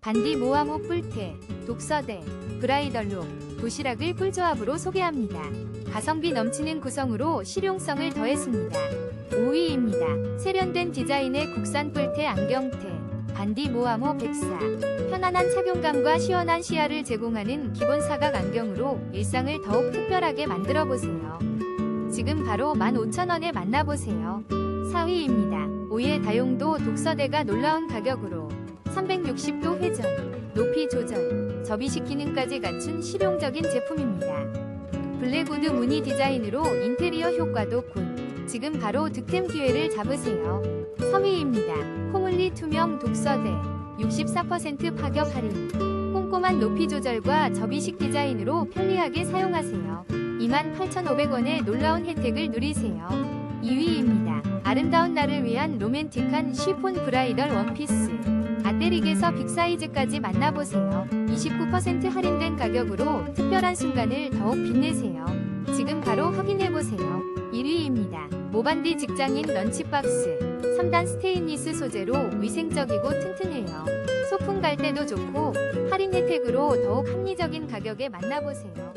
반디 모아모 뿔테, 독서대, 브라이덜룩, 도시락을 꿀조합으로 소개합니다. 가성비 넘치는 구성으로 실용성을 더했습니다. 5위입니다. 세련된 디자인의 국산 뿔테 안경테, 반디 모아모 백사. 편안한 착용감과 시원한 시야를 제공하는 기본 사각 안경으로 일상을 더욱 특별하게 만들어 보세요. 지금 바로 15,000원에 만나보세요. 4위입니다. 오예 다용도 독서대가 놀라운 가격으로 360도 회전, 높이 조절, 접이식 기능까지 갖춘 실용적인 제품입니다. 블랙우드 무늬 디자인으로 인테리어 효과도 굿. 지금 바로 득템 기회를 잡으세요. 3위입니다. 코물리 투명 독서대 64% 파격 할인. 꼼꼼한 높이 조절과 접이식 디자인으로 편리하게 사용하세요. 28,500원의 놀라운 혜택을 누리세요. 2위입니다. 아름다운 날을 위한 로맨틱한 쉬폰 브라이덜 원피스. 아떼릭에서 빅사이즈까지 만나보세요. 29% 할인된 가격으로 특별한 순간을 더욱 빛내세요. 지금 바로 확인해보세요. 1위입니다. 모반디 직장인 런치박스. 3단 스테인리스 소재로 위생적이고 튼튼해요. 소풍 갈 때도 좋고 할인 혜택으로 더욱 합리적인 가격에 만나보세요.